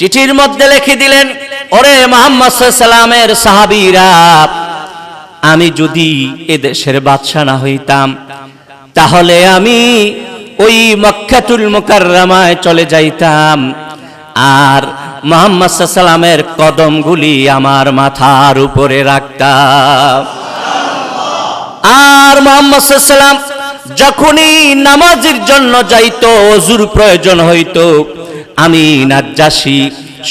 চিঠির মধ্যে লিখে দিলেন, ওরে মোহাম্মদ সাল্লামের সাহাবীরা, আমি যদি এ দেশের বাদশা না হইতাম, তাহলে আমি ওই মক্কাতুল মুকাররমায় চলে যাইতাম। আর মোহাম্মদ সাল্লামের কদমগুলি আমার মাথার উপরে রাখতাম। আর মোহাম্মদ সাল্লাম যখনই নামাজের জন্য যাইতো অজুর প্রয়োজন হইতো আমি নাজ্জাসি,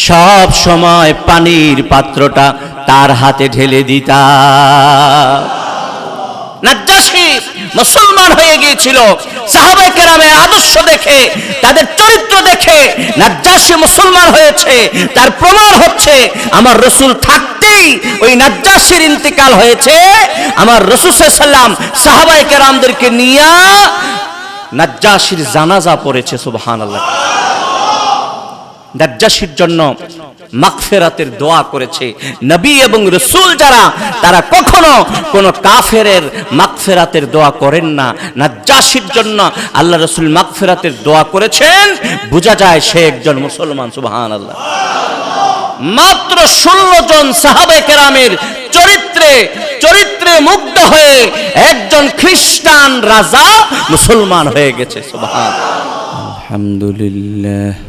সব সময় পানির পাত্রটা তার হাতে ঢেলে দিতাম। নাজ্জাসী মুসলমান হয়ে গিয়েছিল সাহাবাই কেরামের আদর্শ দেখে, তাদের চরিত্র দেখে নাজ্জাসী মুসলমান হয়েছে, তার প্রমাণ হচ্ছে আমার রসুল থাকতেই ওই নাজ্জাসীর ইন্তেকাল হয়েছে, আমার রসুল সাল্লাম সাহাবাই কেরামদেরকে নিয়ে নাজ্জাসীর জানাজা পড়েছে সুবহান আল্লাহ নাজ্জাসীর জন্য মাগফেরাতের দোয়া করেছে। নবী এবং রসুল যারা, তারা কখনো কোনো কাফেরের মাগফেরাতের দোয়া করেন না। নাজ্জাসীর জন্য আল্লাহ রসুল মাগফেরাতের দোয়া করেছেন। বোঝা যায় সে একজন মুসলমান সুবহান আল্লাহ মাত্র ষোলো জন সাহাবে কেরামের চরিত্রে চরিত্রে মুগ্ধ হয়ে একজন খ্রিস্টান রাজা মুসলমান হয়ে গেছে সুবহান আলহামদুলিল্লাহ।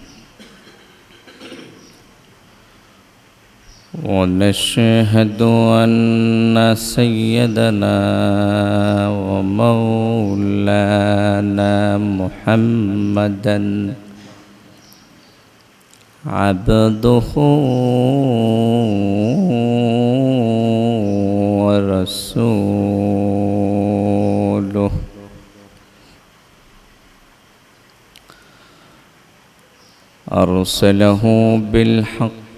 ونشهد أن سيدنا ومولانا محمدا عبده ورسوله. أرسله بالحق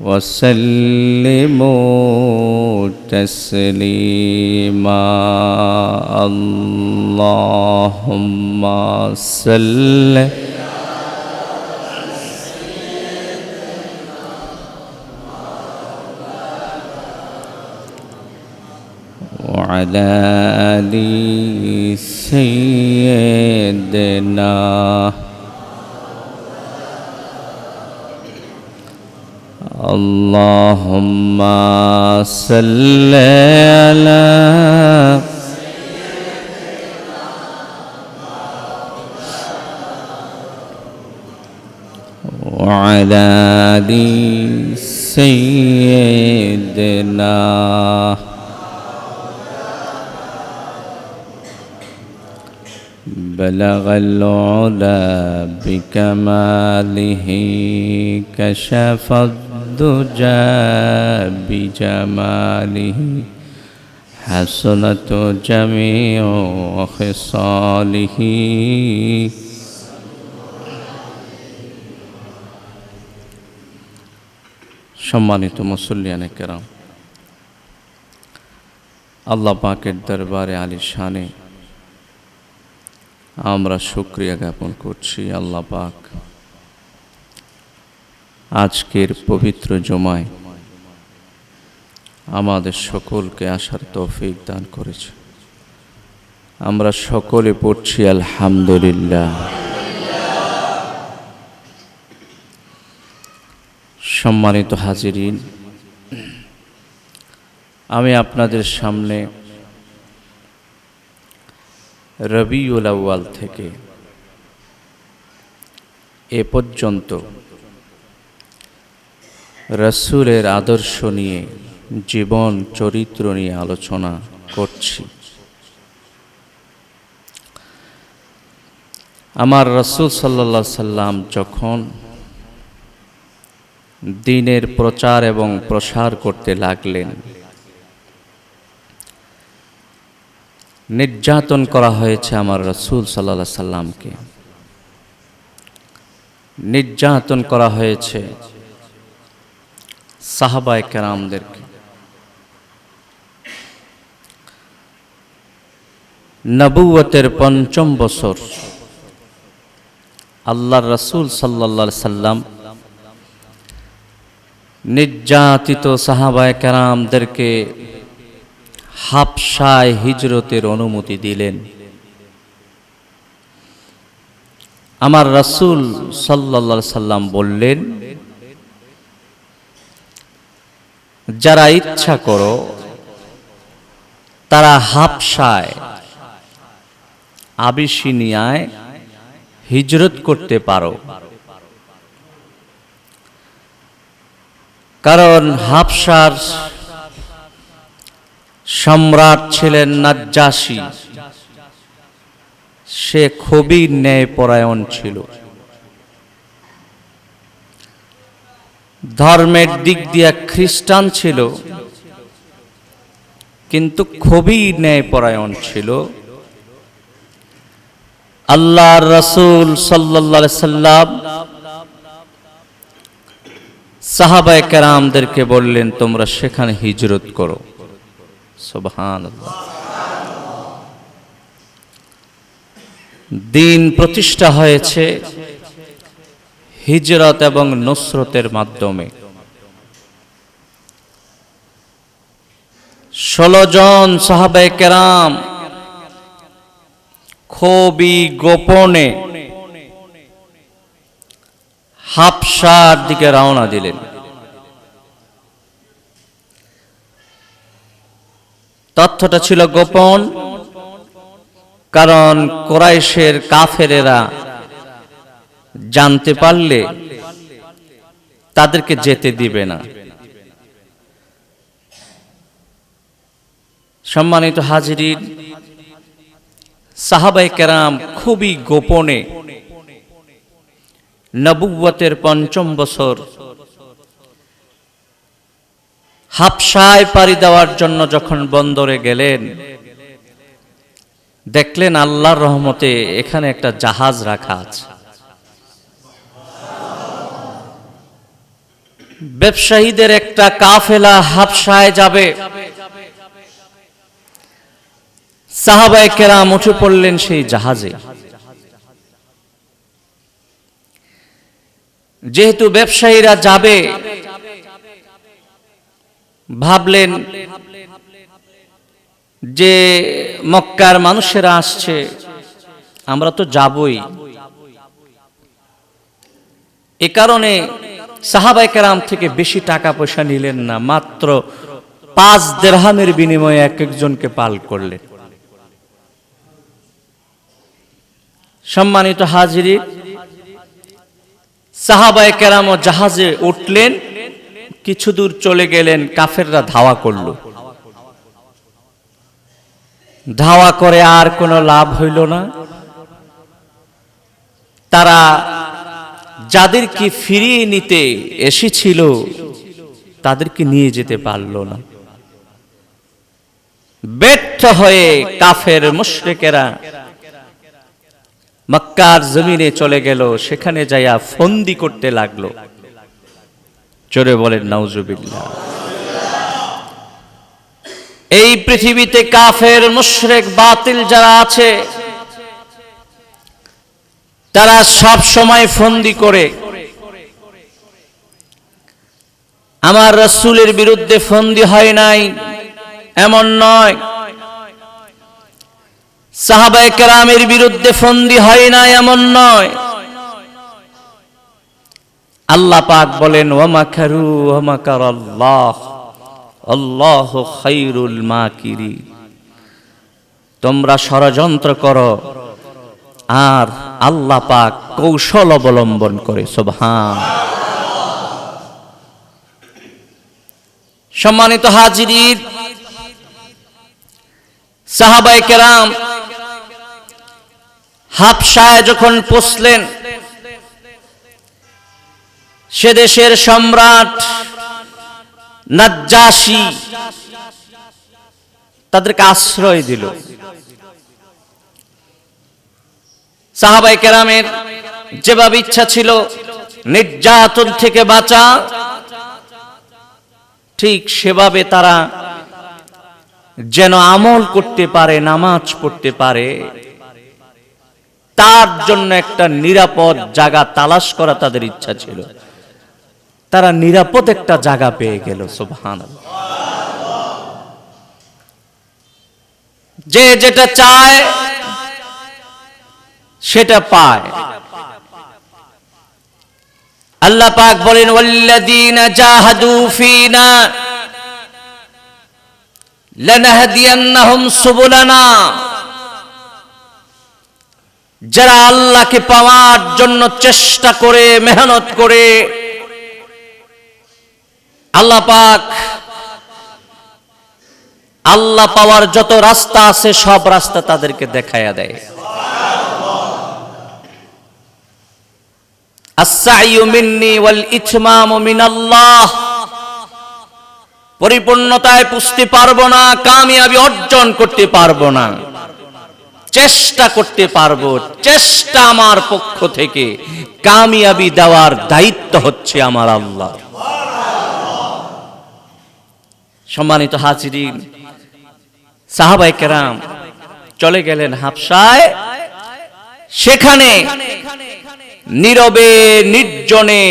وسلموا تسليما. اللهم صل وعلى آل سيدنا اللهم صل على وعلى آل سيدنا بلغ العلا بكماله كشف الدجى بجماله حسنت جميع خصاله সম্মানিত মুসল্লিয়ানে কেরাম আল্লাহ পাকের দরবারে আলী শানে আমরা শুক্রিয়া জ্ঞাপন করছি আল্লাহ পাক আজকের পবিত্র জমায়। আমাদের সকলকে আসার তৌফিক দান করেছে। আমরা সকলে পড়ছি, আলহামদুলিল্লাহ। সম্মানিত হাজিরিন, আমি আপনাদের সামনে রবিউল আউয়াল থেকে এ পর্যন্ত রসুলের আদর্শ নিয়ে, জীবন, চরিত্র নিয়ে আলোচনা করছি। আমার রসুল সাল্লা সাল্লাম যখন দিনের প্রচার এবং প্রসার করতে লাগলেন, নির্যাতন করা হয়েছে আমার রসুল সাল্লা সাল্লামকে। নির্যাতন করা হয়েছে সাহাবায় কেরামদেরকে। নবুয়তের পঞ্চম বছর আল্লাহ রসুল সাল্লা সাল্লাম নির্যাতিত সাহাবায় কেরামদেরকে হাফসায় হিজরতের অনুমতি দিলেন। আমার রসুল সাল্লা সাল্লাম বললেন যারা ইচ্ছা করো, তারা হাফসায় আবিসিনিয়ায় হিজরত করতে পারো। কারণ হাফসার সম্রাট ছিলেন নাজ্জাসী। সে খুবই ন্যায়পরায়ণ ছিল। ধর্মের দিক দিয়ে খ্রিস্টান ছিল, কিন্তু খুবই ন্যায়পরায়ণ ছিল। আল্লাহ রসুল সাল্লা সাল্লাম সাহাবায় কেরামদেরকে বললেন, তোমরা সেখানে হিজরত করো। সোবহান দিন প্রতিষ্ঠা হয়েছে। হিজরত এবং নুসরতের মাধ্যমে। ষোলো জন সাহাবায় কেরাম খুবই গোপনে হাফসার দিকে রওনা দিলেন। তথ্যটা ছিল গোপন, কারণ কোরাইশের কাফেরেরা জানতে পারলে তাদেরকে যেতে দিবে না। সম্মানিত হাজিরিন সাহাবাই কেরাম খুবই গোপনে নবুয়তের পঞ্চম বছর হাফসায় পাড়ি দেওয়ার জন্য যখন বন্দরে গেলেন, দেখলেন আল্লাহর রহমতে এখানে একটা জাহাজ রাখা আছে। ব্যবসায়ীদের একটা কাফেলা হাফসায় যাবে। সাহাবায় কেরাম উঠে পড়লেন সেই জাহাজে। যেহেতু ব্যবসায়ীরা যাবে, ভাবলেন যে মক্কার মানুষেরা আসছে, আমরা তো যাবই। এ কারণে সাহাবাই কেরাম থেকে বেশি টাকা পয়সা নিলেন না, মাত্র পাঁচ দেড়হামের বিনিময়ে এক একজনকে পাল করলেন। সম্মানিত হাজিরি সাহাবায় কেরাম ও জাহাজে উঠলেন, কিছু দূর চলে গেলেন, কাফেররা ধাওয়া করল। ধাওয়া করে আর কোনো লাভ হইল না। তারা যাদেরকে ফিরিয়ে নিতে এসেছিল, তাদেরকে নিয়ে যেতে পারল না। ব্যর্থ হয়ে কাফের মুশরিকেরা মক্কার জমিনে চলে গেল, সেখানে যাইয়া ফন্দি করতে লাগল। চোরে বলেন, নাউজুবিল্লাহ। এই পৃথিবীতে কাফের মুশরেক বাতিল যারা আছে তারা সব সময় ফন্দি করে। আমার রসুলের বিরুদ্ধে ফন্দি হয় নাই, এমন নয়। সাহাবায়ে কেরামের বিরুদ্ধে ফন্দি হয় নাই, এমন নয়। আল্লাহ পাক বলেন ওয়ামাকারু ওয়ামাকার আল্লাহ আল্লাহ খাইরুল তোমরা ষড়যন্ত্র করো, আর আল্লাহ পাক কৌশল অবলম্বন করে সোভান সম্মানিত হাজির সাহাবাই কেরাম হাফসায় যখন পৌঁছলেন, সে দেশের সম্রাট নাজ্জাসী তাদেরকে আশ্রয় দিল। সাহাবাই কেরামের যেভাবে ইচ্ছা ছিল নির্যাতন থেকে বাঁচা, ঠিক সেভাবে তারা যেন আমল করতে পারে, নামাজ পড়তে পারে, তার জন্য একটা নিরাপদ জায়গা তালাশ করা তাদের ইচ্ছা ছিল। তারা নিরাপদ একটা জায়গা পেয়ে গেল সুবহান যে যেটা চায় সেটা পায়। আল্লাহ পাক বলেন, ওয়াল্লাযীনা জাহাদু লানাহদিয়ান্নাহুম সুবুলানা। যারা আল্লাহকে পাওয়ার জন্য চেষ্টা করে, মেহনত করে, আল্লাহ পাক, আল্লাহ পাওয়ার যত রাস্তা আছে, সব রাস্তা তাদেরকে দেখায়া দেয়। পরিপূর্ণতায় পুষতে পারব না, কামিয়াবি অর্জন করতে পারব না। চেষ্টা করতে পারব, চেষ্টা আমার পক্ষ থেকে। কামিয়াবি দেওয়ার দায়িত্ব হচ্ছে আমার আল্লাহ। সম্মানিত হাজিরিন সাহাবাই কেরাম চলে গেলেন হাফসায়। সেখানে নীরবে, নির্জনে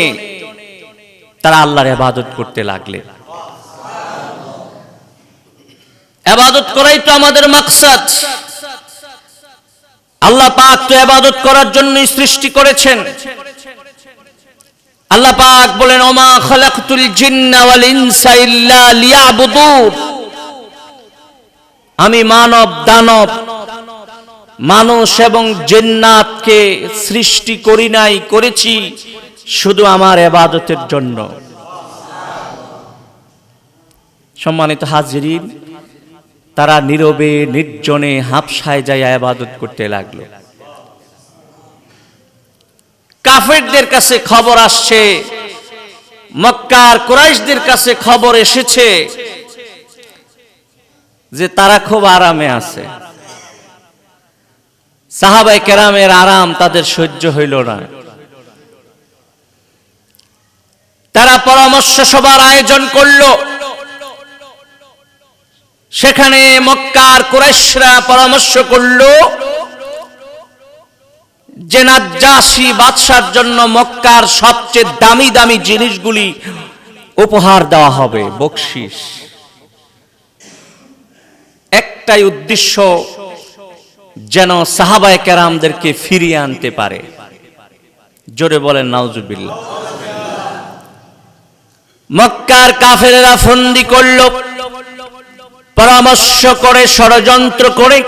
তারা আল্লাহর ইবাদত করতে লাগলেন ইবাদত করাই তো আমাদের মাকসাদ। আল্লাহ পাক তো ইবাদত করার জন্যই সৃষ্টি করেছেন। আল্লাহ পাক বলেন, ওমা খালাকতুল জিন্না ওয়াল ইনসা ইল্লা লিয়াবুদুন। আমি মানব, দানব মানুষ এবং জিন্নাতকে সৃষ্টি করি নাই, করেছি শুধু আমার এবাদতের জন্য। সম্মানিত হাজিরিন, তারা নীরবে, নির্জনে, হাফসায় যায় আবাদত করতে লাগল। কাফেরদের কাছে খবর আসছে, মক্কার কুরাইশদের কাছে খবর এসেছে যে তারা খুব আরামে আছে। সাহাবাই কেরামের আরাম তাদের সহ্য হইল না। তারা পরামর্শ সবার আয়োজন করল। সেখানে মক্কার কুরাইশরা পরামর্শ করল যে নাজ্জাসী বাদশার জন্য মক্কার সবচেয়ে দামি দামি জিনিসগুলি উপহার দেওয়া হবে, বকশিস। একটাই উদ্দেশ্য যেন সাহাবায় কেরামদেরকে ফিরিয়ে আনতে পারে। জোরে বলেন, নাউজুবিল্লাহ। মক্কার কাফেরেরা ফন্দি করল, পরামর্শ করে, ষড়যন্ত্র করে।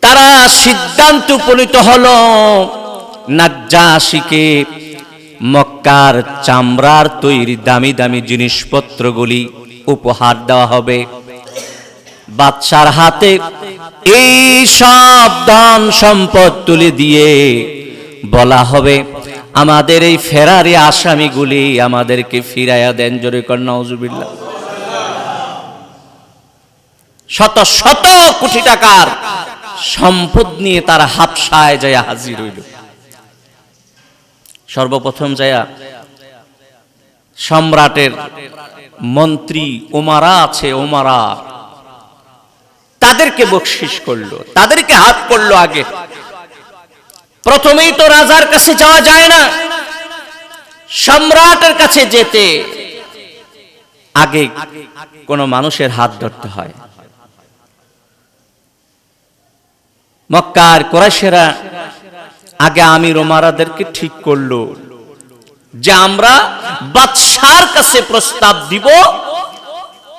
তারা সিদ্ধান্ত উপনীত হল নাজ্জাসীকে মক্কার চামড়ার তৈরি দামি দামি জিনিসপত্রগুলি উপহার দেওয়া হবে। বাদশার হাতে এই সব ধন সম্পদ তুলে দিয়ে বলা হবে, আমাদের এই ফেরারি আসামিগুলি আমাদেরকে ফিরাইয়া দেন। জোরে কন্যা শত শত কোটি টাকার সম্পদ নিয়ে তার হাফসায় যায় হাজির হইল। সর্বপ্রথম যায়া সম্রাটের মন্ত্রী ওমারা আছে ওমারা তাদেরকে বকশিস করল, তাদেরকে হাত করল আগে। প্রথমেই তো রাজার কাছে যাওয়া যায় না, সম্রাটের কাছে যেতে। আগে কোন মানুষের হাত ধরতে হয়। মক্কার কোরাইশেরা আগে আমির ওমারাদেরকে ঠিক করল যে আমরা বাদশার কাছে প্রস্তাব দিব,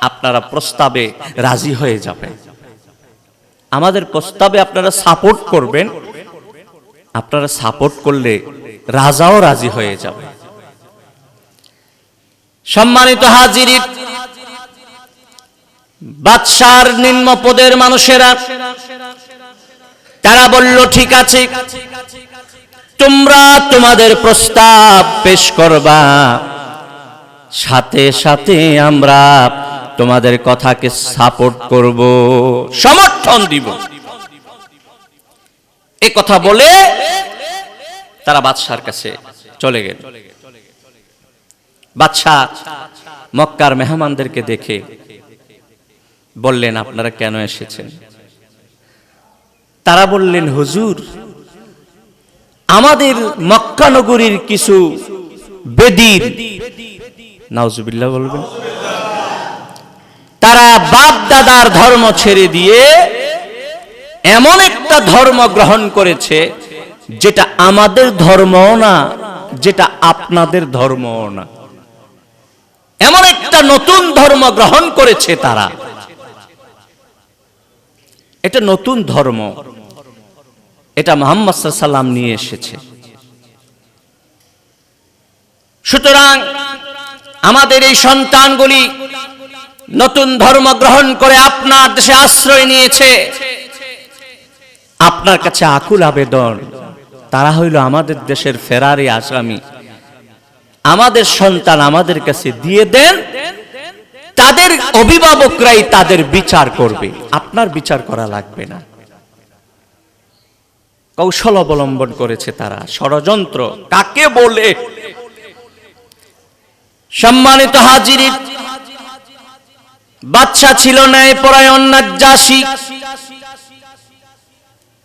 আপনারা প্রস্তাবে রাজি হয়ে যাবেন। আমাদের প্রস্তাবে আপনারা সাপোর্ট করবেন। আপনারা সাপোর্ট করলে রাজাও রাজি হয়ে যাবে। সম্মানিত হাজিরি, বাদশার নিম্ন পদের মানুষেরা, তারা বলল, ঠিক আছে, তোমরা তোমাদের প্রস্তাব পেশ করবা। সাথে সাথে আমরা তোমাদের কথাকে সাপোর্ট করব, সমর্থন দিব। এই কথা বলে তারা বাদশার কাছে চলে গেল। বাদশাহ মক্কার মেহমানদেরকে দেখে বললেন, আপনারা কেন এসেছেন? তারা বললেন, হুজুর, আমাদের মক্কা নগরীর কিছু বেদির নাউজুবিল্লাহ বলবেন। তারা বাপ দাদার ধর্ম ছেড়ে দিয়ে এমন একটা ধর্ম গ্রহণ করেছে যেটা আমাদের ধর্মও না, যেটা আপনাদের ধর্মও না। এমন একটা নতুন ধর্ম গ্রহণ করেছে তারা। এটা নতুন ধর্ম। এটা মোহাম্মদ সাল্লাম নিয়ে এসেছে। সুতরাং আমাদের এই সন্তানগুলি নতুন ধর্ম গ্রহণ করে আপনার দেশে আশ্রয় নিয়েছে। আপনার কাছে আকুল আবেদন। তারা হইল আমাদের দেশের ফেরারি আসামি। আমাদের সন্তান আমাদের কাছে দিয়ে দেন। তাদের অভিভাবকরাই তাদের বিচার করবে। আপনার বিচার করা লাগবে না। কৌশল অবলম্বন করেছে তারা। ষড়যন্ত্র কাকে বলে? সম্মানিত হাজিরি বাচ্চা ছিল ন্যায় পরায়ণ নাজ্জাসী।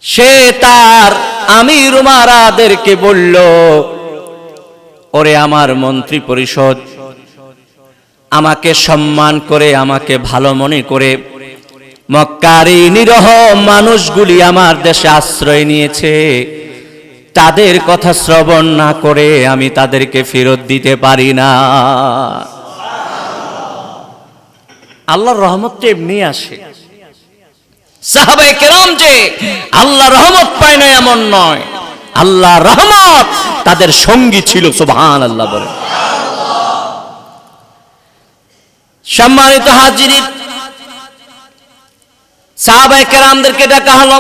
সে তার আমির উমারাদেরকে বলল, ওরে আমার মন্ত্রী পরিষদ, আমাকে সম্মান করে, আমাকে ভালো মনে করে, মক্কারি নিরহ মানুষগুলি আমার দেশে আশ্রয় নিয়েছে। তাদের কথা শ্রবণ না করে আমি তাদেরকে ফেরত দিতে পারি না। আল্লাহর রহমত তো এমনি আসে। সাহাবায়ে কেরাম যে আল্লাহ রহমত পায় না এমন নয়। আল্লাহ রহমত তাদের সঙ্গী ছিল সুবহান আল্লাহ বলে। সম্মানিত হাজিরি, সাহাবায়ে কেরামদেরকে ডাকা হলো।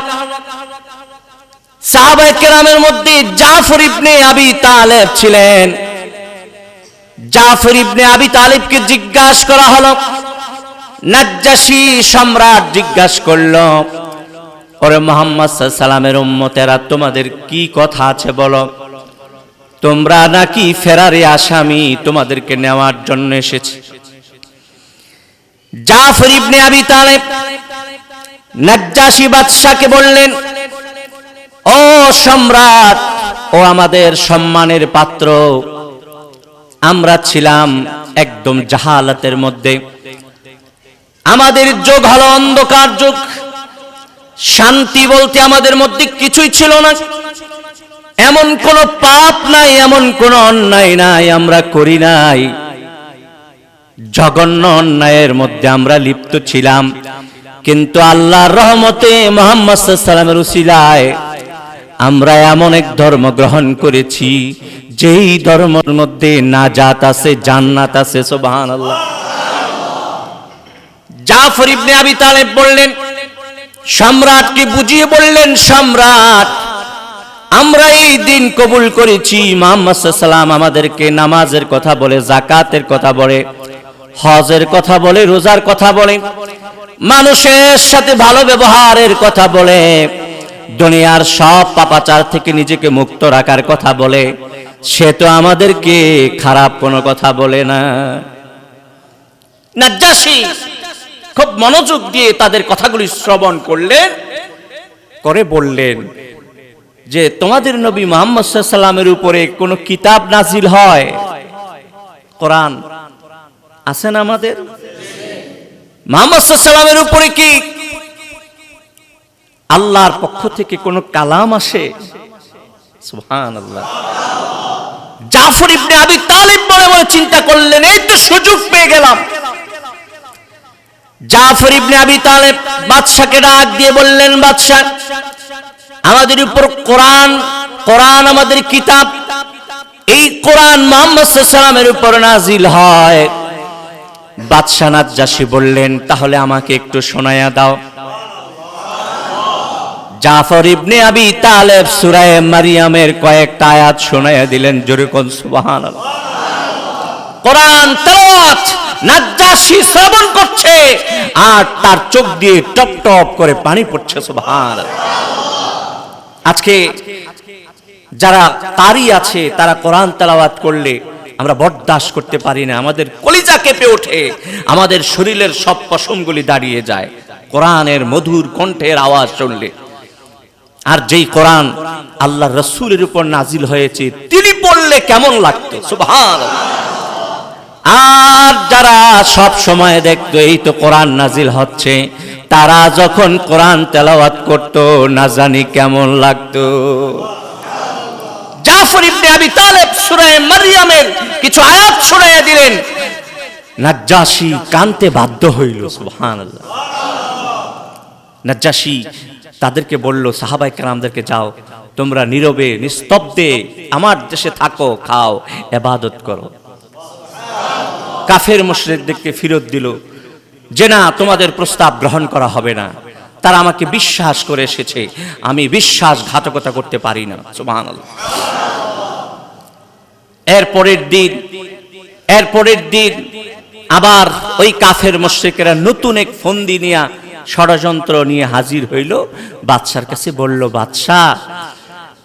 সাহাবায়ে কেরামের মধ্যে জাফর ইবনে আবি তালেব ছিলেন। জাফর ইবনে আবি তালিবকে জিজ্ঞাসা করা হলো নাজ্জাসী সম্রাট জিজ্ঞাসা করল, ওরে মোহাম্মদ সাল্লামের উম্মতেরা, তোমাদের কি কথা আছে বলো? তোমরা নাকি ফেরারে আসামি তোমাদেরকে নেওয়ার জন্য এসেছে? জাফর ইবনে আবি তালেব নাজ্জাসী বাদশাকে বললেন, ও সম্রাট, ও আমাদের সম্মানের পাত্র, আমরা ছিলাম একদম জাহালাতের মধ্যে। আমাদের যোগ হলো অন্ধকার যুগ। শান্তি বলতে আমাদের মধ্যে কিছুই ছিল না। এমন কোন পাপ নাই, এমন কোন অন্যায় নাই আমরা করি নাই। জঘন্য অন্যায়ের মধ্যে আমরা লিপ্ত ছিলাম। কিন্তু আল্লাহর রহমতে মোহাম্মদ সাল্লামের উসিলায় আমরা এমন এক ধর্ম গ্রহণ করেছি, যেই ধর্মের মধ্যে নাজাত আছে, জান্নাত আছে, সুবহানাল্লাহ। জাফর ইবনে আবি তালেব বললেন সম্রাটকে বুঝিয়ে বললেন, সম্রাট? আমরা এই দিন কবুল করেছি, মোহাম্মদ সাল্লাম আমাদেরকে নামাজের কথা বলে জাকাতের কথা বলে, হজের কথা বলে, রোজার কথা বলে, মানুষের সাথে ভালো ব্যবহারের কথা বলে, দুনিয়ার সব পাপাচার থেকে নিজেকে মুক্ত রাখার কথা বলে, সে তো আমাদেরকে খারাপ কোনো কথা বলে না। নাজ্জাসী খুব মনোযোগ দিয়ে তাদের কথাগুলি শ্রবণ করলেন করে বললেন যে, তোমাদের নবী মোহাম্মদ সাল্লামের উপরে কোনো কিতাব নাজিল হয়? কোরআন আছেন আমাদের? মোহাম্মদ উপরে কি? আল্লাহর পক্ষ থেকে কোনো কালাম আসে? জাফর ইবনে আবি তালিব মনে মনে চিন্তা করলেন, এই তো সুযোগ পেয়ে গেলাম। জাফর ইবনে আবি তালেব বাদশাকে ডাক দিয়ে বললেন বাদশাহ আমাদের উপর কোরআন কোরআন আমাদের কিতাব, এই কোরআন মোহাম্মদ সাল্লামের উপর নাজিল হয়। বাদশাহ নাজ্জাসী বললেন, তাহলে আমাকে একটু শোনায়া দাও। জাফর ইবনে আবি তালেব সূরায়ে মারিয়ামের কয়েকটা আয়াত শোনায়া দিলেন, জোরে কোন সুবহানাল্লাহ। কোরআন তেলাওয়াত, নাজ্জাসী শ্রবণ করছে, আর তার চোখ দিয়ে টপ টপ করে পানি পড়ছে, সুবহানাল্লাহ। আজকে যারা তারি আছে, তারা কোরআন তেলাওয়াত করলে আমরা বরদাস্ত করতে পারি না, আমাদের কলিজা কেঁপে ওঠে, আমাদের শরীরের সব পশমগুলি দাঁড়িয়ে যায়, কোরআনের মধুর কণ্ঠের আওয়াজ শুনলে। আর যেই কোরআন আল্লাহ রসুলের উপর নাজিল হয়েছে, তিনি পড়লে কেমন লাগতো সুবহান আর যারা সব সময় দেখতো, এই তো কোরআন নাজিল হচ্ছে, তারা যখন কোরআন তেলাওয়াত করত, না জানি কেমন লাগতো। জাফর ইবনে আবি তালেব সূরা মারইয়ামের কিছু আয়াত শোনাইয়া দিলেন। নাজ্জাসী কানতে বাধ্য হইল, সুবহানাল্লাহ। নাজ্জাসী তাদেরকে বলল সাহাবাই কালামদেরকে যাও, তোমরা নীরবে, নিস্তব্ধে আমার দেশে থাকো, খাও, এবাদত করো। কাফের মুশরিকদেরকে ফিরত দিল। যে না, তোমাদের প্রস্তাব গ্রহণ করা হবে না। তারা আমাকে বিশ্বাস করে এসেছে। আমি বিশ্বাসঘাতকতা করতে পারি না। সুবহানাল্লাহ। এর পরের দিন, এর পরের দিন আবার ওই কাফের মুশরিকেরা নতুন এক ফন্দি নিয়ে ষড়যন্ত্র নিয়ে হাজির হইল। বাদশার কাছে বলল, বাদশাহ,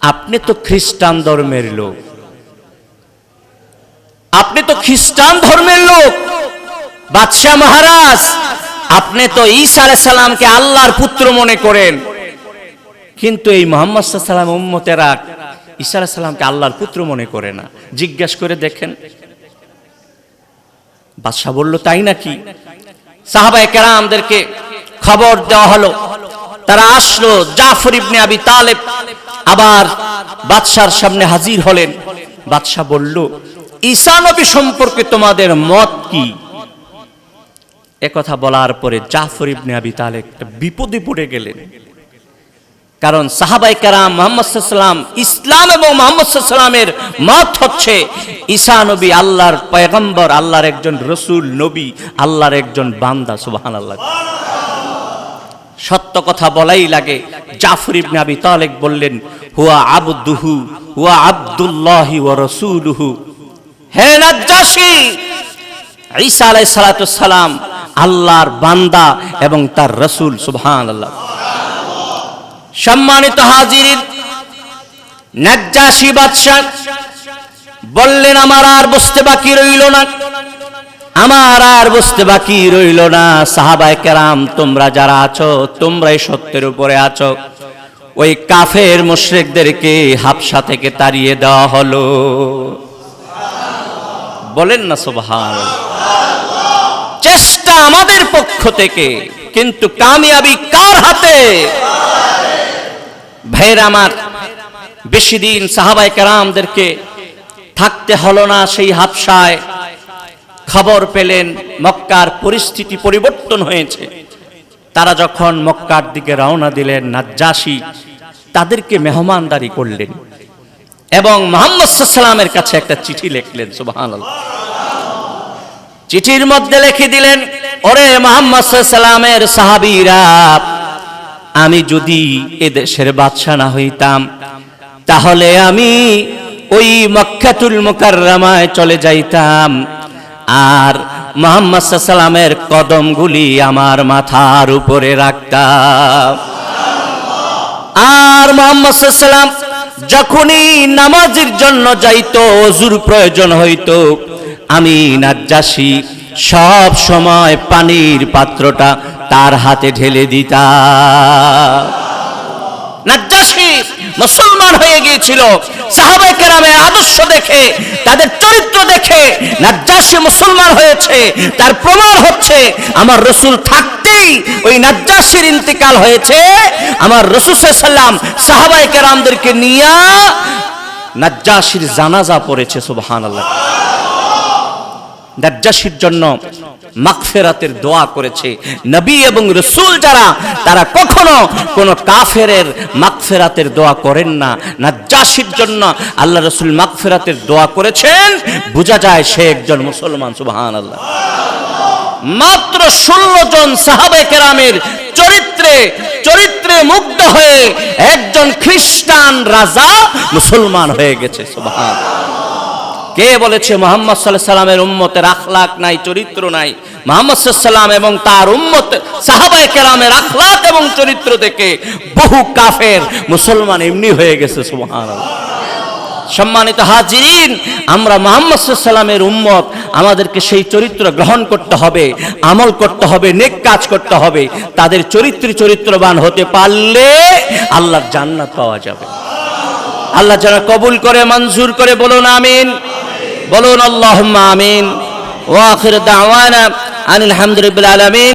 আপনি তো খ্রিস্টান ধর্মের লোক। আপনি তো খ্রিস্টান ধর্মের লোক। বাদশাহ মহারাজ, আপনি তো ঈসা আলাইহিস সালামকে আল্লাহর পুত্র মনে করেন। কিন্তু এই মোহাম্মদ সাল্লাম উম্মতেরা ঈসা আলাইহিস সালামকে আল্লাহর পুত্র মনে করে না। জিজ্ঞাসা করে দেখেন। বাদশাহ বলল, তাই নাকি? সাহাবায়ে কেরামদেরকে খবর দেওয়া হলো। তারা আসলো, জাফর ইবনে আবি তালেব আবার বাদশার সামনে হাজির হলেন। বাদশাহ বলল ঈসা নবী সম্পর্কে তোমাদের মত কি? একথা বলার পরে জাফর ইবনে আবি তালেব একটা বিপদে পড়ে গেলেন। কারণ সাহাবাই কারাম মোহাম্মদ সাল্লাম ইসলাম এবং মোহাম্মদ সাল্লামের মত হচ্ছে ঈসা নবী আল্লাহর পয়গম্বর, আল্লাহর একজন রসুল, নবী, আল্লাহর একজন বান্দা সুবহান আল্লাহ সত্য কথা বলাই লাগে। জাফর ইবনে আবি তালেক বললেন, হুয়া আবদুহু, হুয়া আব্দুল্লাহি ওয়া রাসূলুহু। সালাম আল্লাহর বান্দা এবং তার রাসূল, সুবহানাল্লাহ। সম্মানিত হাজিরিন বাদশাহ, বললেন, আমার আর বুঝতে বাকি রইল না। আমার আর বুঝতে বাকি রইল না, সাহাবায়ে কেরাম, তোমরা যারা আছো, তোমরাই সত্যের উপরে আছো। ওই কাফের মুশরিকদেরকে হাবশা থেকে তাড়িয়ে দেওয়া হলো। বলেন না সুবহান চেষ্টা আমাদের পক্ষ থেকে, কিন্তু কামিয়াবি কার হাতে? ভাইয়ের আমার, বেশি দিন সাহাবাই কারামদেরকে থাকতে হলো না সেই হাফসায়। খবর পেলেন, মক্কার পরিস্থিতি পরিবর্তন হয়েছে। তারা যখন মক্কার দিকে রওনা দিলেন, নাজ্জাসী তাদেরকে মেহমানদারি করলেন। এবং মোহাম্মদ সাল্লামের কাছে একটা চিঠি লিখলেন, সুবহানাল্লাহ। চিঠির মধ্যে লিখে দিলেন, ওরে মোহাম্মদ সাল্লামের সাহাবীরা, আমি যদি এদেশের দেশের বাদশা না হইতাম, তাহলে আমি ওই মক্কাতুল মুকাররমায় চলে যাইতাম। আর মোহাম্মদ সাল্লামের কদমগুলি আমার মাথার উপরে রাখতাম। আর মোহাম্মদ যখনই নামাজের জন্য যাইতো অজুর প্রয়োজন হইতো, আমি নাজ্জাসী, সব সময় পানির পাত্রটা তার হাতে ঢেলে দিতাম। নাজ্জাসী মুসলমান হয়ে গিয়েছিল, সাহাবায়ে কেরামের আদর্শ দেখে, তাদের চরিত্র দেখে, নাজ্জাসী মুসলমান হয়েছে, তার প্রমাণ হচ্ছে, আমার রসুল ওই নাজ্জাসীর ইন্তেকাল হয়েছে। আমার কেরামদেরকে নিয়ে নাজ্জাসীর জানাজা পড়েছে, সুবহানাল্লাহ। নাজ্জাসীর জন্য দোয়া করেছে। নবী এবং রসুল যারা, তারা কখনো কোন কাফেরের মাগফিরাতের দোয়া করেন না। নাজ্জাসীর জন্য আল্লাহ রসুল মাগফিরাতের দোয়া করেছেন। বোঝা যায় সে একজন মুসলমান, সুবহানাল্লাহ। মাত্র ষোলো জন সাহাবে কেরামের চরিত্রে চরিত্রে মুগ্ধ হয়ে একজন খ্রিস্টান রাজা মুসলমান হয়ে গেছে, সুবহান। কে বলেছে, মোহাম্মদ সাল্লাহ সাল্লামের উম্মতের আখলাক নাই, চরিত্র নাই? মোহাম্মদ সাল্লাম এবং তার উম্মত, সাহাবায়ে কেরামের আখলাক এবং চরিত্র দেখে বহু কাফের মুসলমান এমনি হয়ে গেছে, সুবহানাল্লাহ। সম্মানিত হাজিরিন, আমরা মোহাম্মদ সাল্লামের উম্মত, আমাদেরকে সেই চরিত্র গ্রহণ করতে হবে, আমল করতে হবে, নেক কাজ করতে হবে, তাদের চরিত্র চরিত্রবান হতে পারলে আল্লাহর জান্নাত পাওয়া যাবে। আল্লাহ যেন কবুল করে, মঞ্জুর করে, বলুন আমিন। বলুন আল্লাহ আমিন। ওয়া আখির দাওয়ানা আনিল হামদুলিল্লাহ আলামিন।